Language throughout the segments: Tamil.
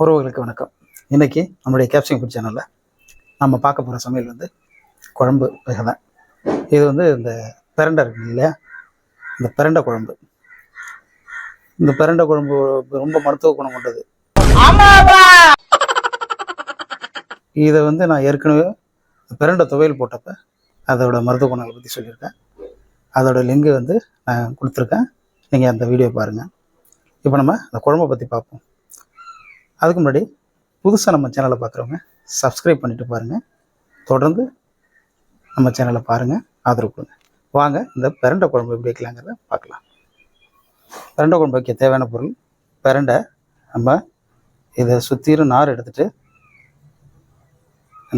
உறவுகளுக்கு வணக்கம். இன்றைக்கி நம்மளுடைய கேப்சிங் ஃபுட் சேனலில் நம்ம பார்க்க போகிற சமையல் வந்து குழம்பு வகை தான் இது வந்து இந்த பிரண்டை இருக்கு இல்லையா? இந்த பிரண்டை குழம்பு. இந்த பிரண்டை குழம்பு ரொம்ப மருத்துவ குணம் கொண்டது. இதை வந்து நான் ஏற்கனவே பிரண்டை துவையல் போட்டப்ப அதோட மருத்துவ குணங்களை பற்றி சொல்லியிருக்கேன். அதோட லிங்கு வந்து நான் கொடுத்துருக்கேன். நீங்கள் அந்த வீடியோ பாருங்கள் இப்போ நம்ம அந்த குழம்பை பற்றி பார்ப்போம். அதுக்கு முன்னாடி புதுசாக நம்ம சேனலை பார்க்குறவங்க சப்ஸ்கிரைப் பண்ணிவிட்டு பாருங்கள் தொடர்ந்து நம்ம சேனலை பாருங்கள் ஆதரவு கொடுங்க. வாங்க இந்த பிரண்டை குழம்பு எப்படி வைக்கலாங்கிறத பார்க்கலாம். பிரண்டை குழம்பு வைக்க தேவையான பொருள் பிரண்டை நம்ம இதை சுற்றிலும் நார் எடுத்துட்டு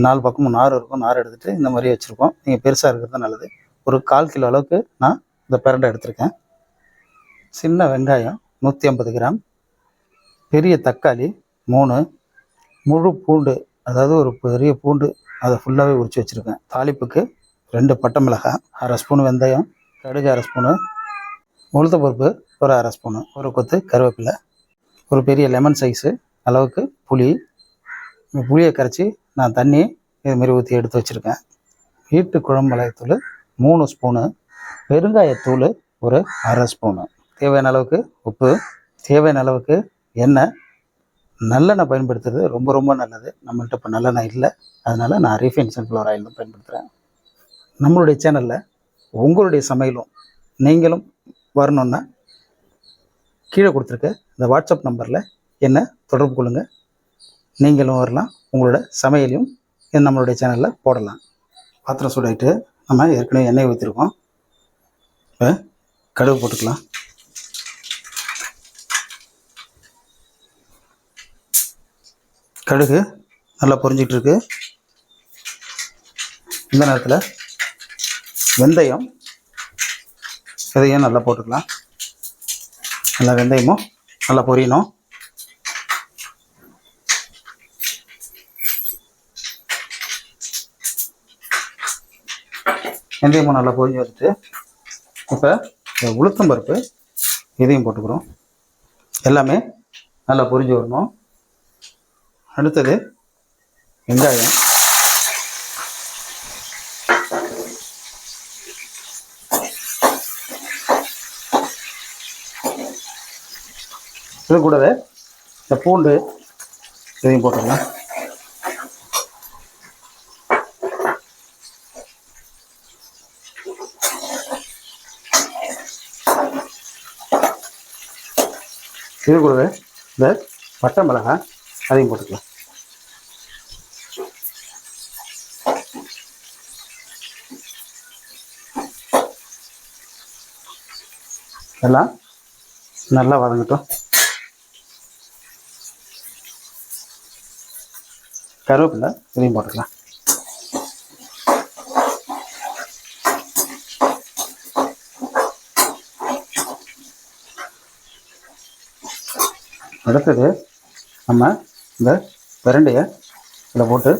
நாலு பக்கமும் நார் இருக்கும் நார் எடுத்துகிட்டு இந்த மாதிரி வச்சுருக்கோம். நீங்கள் பெருசாக இருக்கிறது நல்லது. ஒரு கால் கிலோ அளவுக்கு நான் இந்த பிரண்டை எடுத்திருக்கேன். சின்ன வெங்காயம் நூற்றி ஐம்பது கிராம். பெரிய தக்காளி மூணு முழு பூண்டு அதாவது ஒரு பெரிய பூண்டு அதை ஃபுல்லாகவே உரிச்சு வச்சுருக்கேன். தாளிப்புக்கு ரெண்டு பட்டை மிளகாய் அரை ஸ்பூன் வெந்தயம் கடுகு அரை ஸ்பூனு உளுத்த பருப்பு ஒரு அரை ஸ்பூனு ஒரு கொத்து கருவேப்பிலை ஒரு பெரிய லெமன் சைஸு அளவுக்கு புளி. புளியை கரைச்சி நான் தண்ணி இதுமாரி ஊற்றி எடுத்து வச்சுருக்கேன். வீட்டு குழம்பு மிளகாய்த்தூள் மூணு ஸ்பூனு பெருங்காயத்தூள் ஒரு அரை ஸ்பூனு. தேவையான அளவுக்கு உப்பு தேவையான அளவுக்கு எண்ணெய் நல்லெண்ணெய் பயன்படுத்துறது ரொம்ப ரொம்ப நல்லது. நம்மள்ட்ட இப்போ நல்லெண்ணெய் இல்லை. அதனால் நான் ரீஃபைன் சன்ஃப்ளவர் ஆயில் தான் பயன்படுத்துகிறேன் நம்மளுடைய சேனலில் உங்களுடைய சமையலும் நீங்களும் வரணுன்னா கீழே கொடுத்துருக்க இந்த வாட்ஸ்அப் நம்பரில் என்ன தொடர்பு கொள்ளுங்கள் நீங்களும் வரலாம். உங்களோட சமையலையும் இது நம்மளுடைய சேனலில் போடலாம். பாத்திரம் சூடாயிட்டு நம்ம ஏற்கனவே எண்ணெய் ஊற்றிருக்கோம் இப்போ கடுகு போட்டுக்கலாம். கடுகு நல்லா பொரிஞ்சிட்டு இருக்குது இந்த நேரத்தில் வெந்தயம் இதையும் நல்லா போட்டுக்கலாம். நல்லா வெந்தயமும் நல்லா பொரியணும். வெந்தயமும் நல்லா பொரிஞ்சு வந்துட்டு இப்போ இந்த உளுத்தம் பருப்பு இதையும் போட்டுக்கிறோம். எல்லாமே நல்லா பொரிஞ்சு வரணும். அடுத்தது வெங்காயம். இது கூடவே இந்த பூண்டு இதையும் போட்டுக்கலாம். இது கூடவே இந்த பட்டை மிளகாய் அதையும் போட்டுக்கலாம். எல்லாம் நல்லா வதங்கட்டும். கருவேப்பிலை இதையும் போட்டுக்கலாம். அடுத்தது நம்ம இந்த பிரண்டையை இதில் போட்டு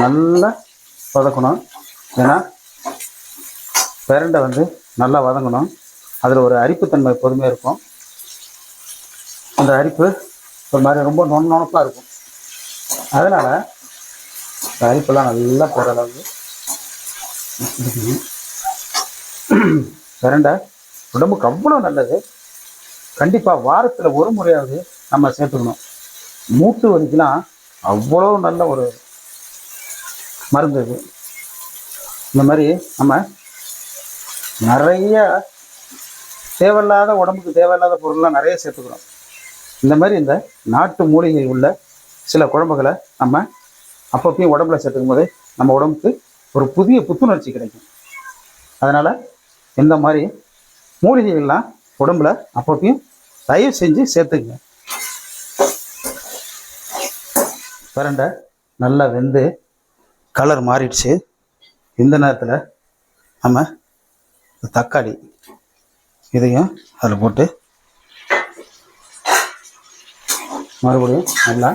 நல்லா வதக்கணும். ஏன்னா பிரண்டை வந்து நல்லா வதங்கணும். அதில் ஒரு அரிப்புத்தன்மை எப்போதுமே இருக்கும். அந்த அரிப்பு ஒரு மாதிரி ரொம்ப நொன் நுணப்பாக இருக்கும். அதனால் இந்த அரிப்பெல்லாம் நல்லா போகிற அளவுக்கு பிரண்டை உடம்புக்கு அவ்வளோ நல்லது. கண்டிப்பாக வாரத்தில் ஒரு முறையாவது நம்ம சேர்த்துக்கணும். மூட்டு வலிக்கெலாம் அவ்வளோ நல்ல ஒரு மருந்து இது. இந்த மாதிரி நம்ம நிறைய தேவையில்லாத உடம்புக்கு தேவையில்லாத பொருள்லாம் நிறைய சேர்த்துக்கிறோம். இந்த மாதிரி இந்த நாட்டு மூலிகை உள்ள சில குழம்புகளை நம்ம அப்பப்பையும் உடம்புல சேர்த்துக்கும் போது நம்ம உடம்புக்கு ஒரு புதிய புத்துணர்ச்சி கிடைக்கும். அதனால் இந்த மாதிரி மூலிகைகள்லாம் உடம்புல அப்பப்பையும் தயவு செஞ்சு சேர்த்துக்குங்க. பிரண்டை நல்லா வெந்து கலர் மாறிடுச்சு. இந்த நேரத்தில் நம்ம தக்காளி இதையும் அதில் போட்டு மறுபடியும் நல்லா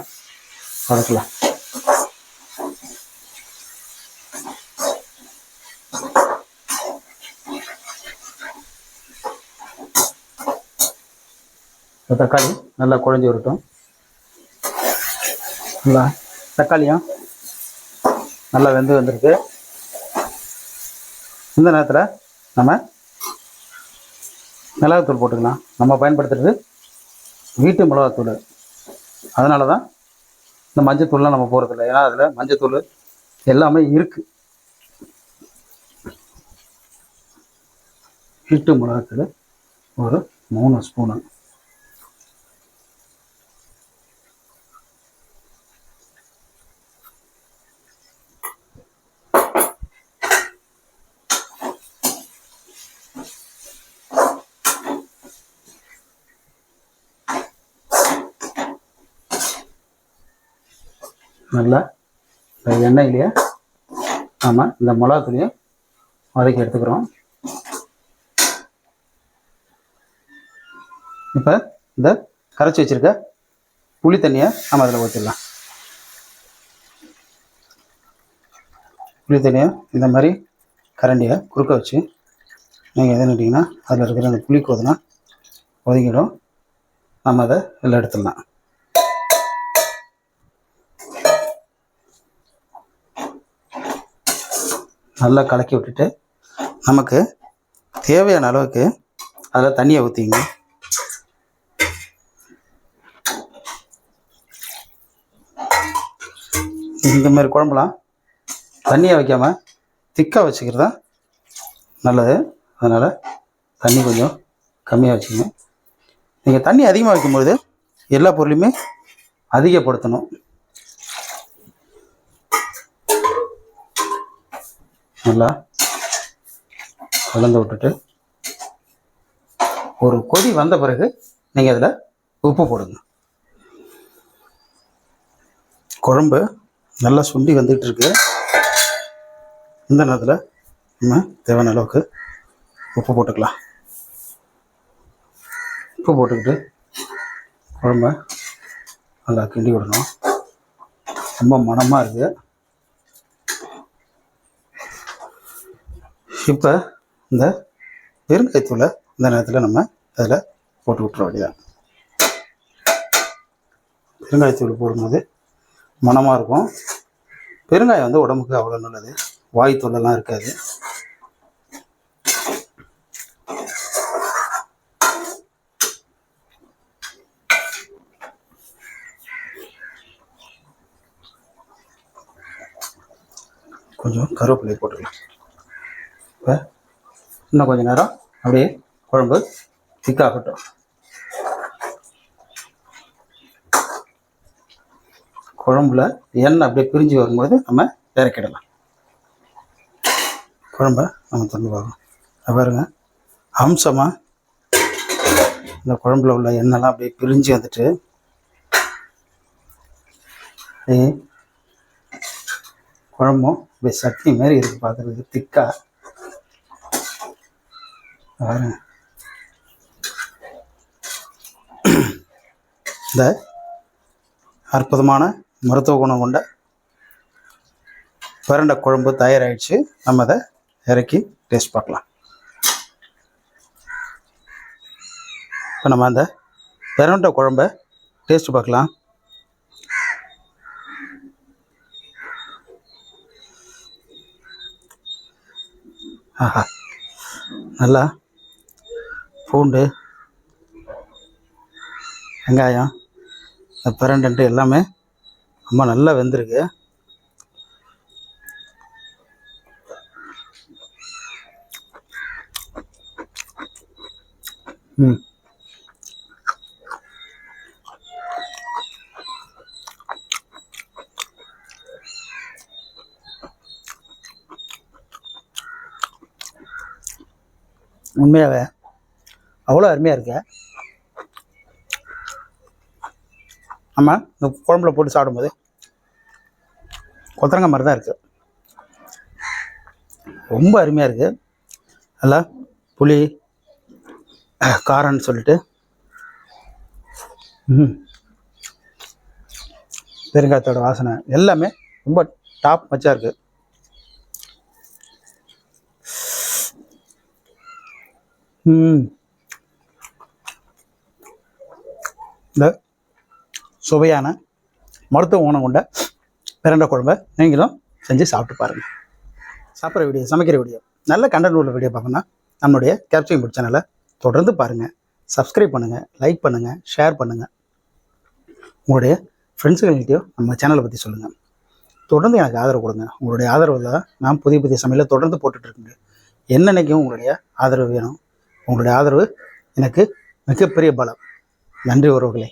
வதக்கலாம். தக்காளி நல்லா குழஞ்சி வரட்டும். நல்லா தக்காளியும் நல்லா வெந்து வந்திருக்கு. இந்த நேரத்தில் நம்ம மிளகாத்தூள் போட்டுக்கலாம். நம்ம பயன்படுத்துறது வீட்டு மிளகாத்தூள். அதனால தான் இந்த மஞ்சத்தூள்லாம் நம்ம போகிறதில்ல ஏன்னா அதில் மஞ்சத்தூள் எல்லாமே இருக்குது வீட்டு மிளகாத்தூள் ஒரு மூணு ஸ்பூனு. நல்லா இந்த எண்ணெயிலேயே நம்ம இந்த மிளகாத்தூளையும் வதக்கி எடுத்துக்கிறோம். இப்போ இந்த கரைச்சி வச்சிருக்க புளி தண்ணியை நம்ம அதில் ஊற்றிடலாம் புளி தண்ணியை இந்த மாதிரி கரண்டியை குறுக்க வச்சு நீங்கள் எது அதில் இருக்கிற அந்த புளி கோதுனா ஒதுங்கிடும் நம்ம அதை இதில் எடுத்துடலாம். நல்லா கலக்கி விட்டுட்டு நமக்கு தேவையான அளவுக்கு அதில் தண்ணியை ஊற்றிங்க இந்த மாதிரி குழம்புலாம் தண்ணியை வைக்காமல் திக்காக வச்சுக்கிறது தான் நல்லது. அதனால் தண்ணி கொஞ்சம் கம்மியாக வச்சுக்கணும் நீங்கள் தண்ணி அதிகமாக வைக்கும்பொழுது எல்லா பொருளையுமே அதிகப்படுத்தணும். நல்லா கலந்து விட்டுட்டு ஒரு கொதி வந்த பிறகு நீங்கள் அதில் உப்பு போடுங்க. குழம்பு நல்லா சுண்டி வந்துட்டு இருக்கு. இந்த நேரத்தில் நம்ம தேவையான அளவுக்கு உப்பு போட்டுக்கலாம். உப்பு போட்டுக்கிட்டு குழம்ப நல்லா கிண்டி விடணும். ரொம்ப மனமாக இருக்குது இப்போ இந்த பெருங்காயத்தூளை இந்த நேரத்தில் நம்ம அதில் போட்டு விட்டுற வேண்டியதான் பெருங்காயத்தூள் போடும்போது மணமாக இருக்கும். பெருங்காயம் வந்து உடம்புக்கு அவ்வளோ நல்லது. வாய் தொல்லெல்லாம் இருக்காது. கொஞ்சம் கருவேப்பிலை போட்டுக்கலாம். இப்போ இன்னும் கொஞ்சம் நேரம் அப்படியே குழம்பு திக்காகட்டும் குழம்புல எண்ணெய் அப்படியே பிரிஞ்சு வரும்போது நம்ம இறக்கிடலாம். குழம்ப நம்ம திறந்து பார்க்கணும். பாருங்க. அம்சமாக இந்த குழம்புல உள்ள எண்ணெய்லாம் அப்படியே பிரிஞ்சு வந்துட்டு குழம்பும் அப்படியே சட்னி மாதிரி இருக்குது பார்க்குறதுக்கு திக்காக பாருங்க. இந்த அற்புதமான மருத்துவ குணம் கொண்ட பரண்ட குழம்பு தயாராகிடுச்சு நம்ம அதை இறக்கி டேஸ்ட் பார்க்கலாம். இப்போ நம்ம அந்த பிரண்டை குழம்ப டேஸ்ட் பார்க்கலாம். ஆஹா. நல்லா பூண்டு வெங்காயம் இந்த பிரண்டன்ட்டு எல்லாமே ரொம்ப நல்லா வெந்திருக்கு. ம். உண்மையாகவே அவ்வளோ அருமையாக இருக்கு. ஆமாம் இந்த குழம்புல போட்டு சாப்பிடும்போது கொத்தரங்காய் மாதிரி தான் இருக்குது ரொம்ப அருமையாக இருக்குது நல்லா புளி காரம்னு சொல்லிட்டு. ம் பெருங்காயத்தோட வாசனை எல்லாமே ரொம்ப டாப் மச்சாக இருக்குது ம் இந்த சுவையான மருத்துவ குணம் கொண்ட பிரண்டை குழம்ப நீங்களும் செஞ்சு சாப்பிட்டு பாருங்கள் சாப்பிட்ற வீடியோ சமைக்கிற வீடியோ நல்ல கண்டென்ட் உள்ள வீடியோ பார்க்கணும்னா நம்மளுடைய கேப்சிங் புட் சேனலை தொடர்ந்து பாருங்கள் சப்ஸ்கிரைப் பண்ணுங்கள் லைக் பண்ணுங்கள் ஷேர் பண்ணுங்கள் உங்களுடைய ஃப்ரெண்ட்ஸுகள்கிட்டயும் நம்ம சேனலை பற்றி சொல்லுங்கள் தொடர்ந்து எனக்கு ஆதரவு கொடுங்க. உங்களுடைய ஆதரவு தான் நான் புதிய புதிய சமையலை தொடர்ந்து போட்டுட்டு இருக்கேன் என்னன்னைக்கும் உங்களுடைய ஆதரவு வேணும். உங்களுடைய ஆதரவு எனக்கு மிகப்பெரிய பலம். நன்றி உறவுகளே.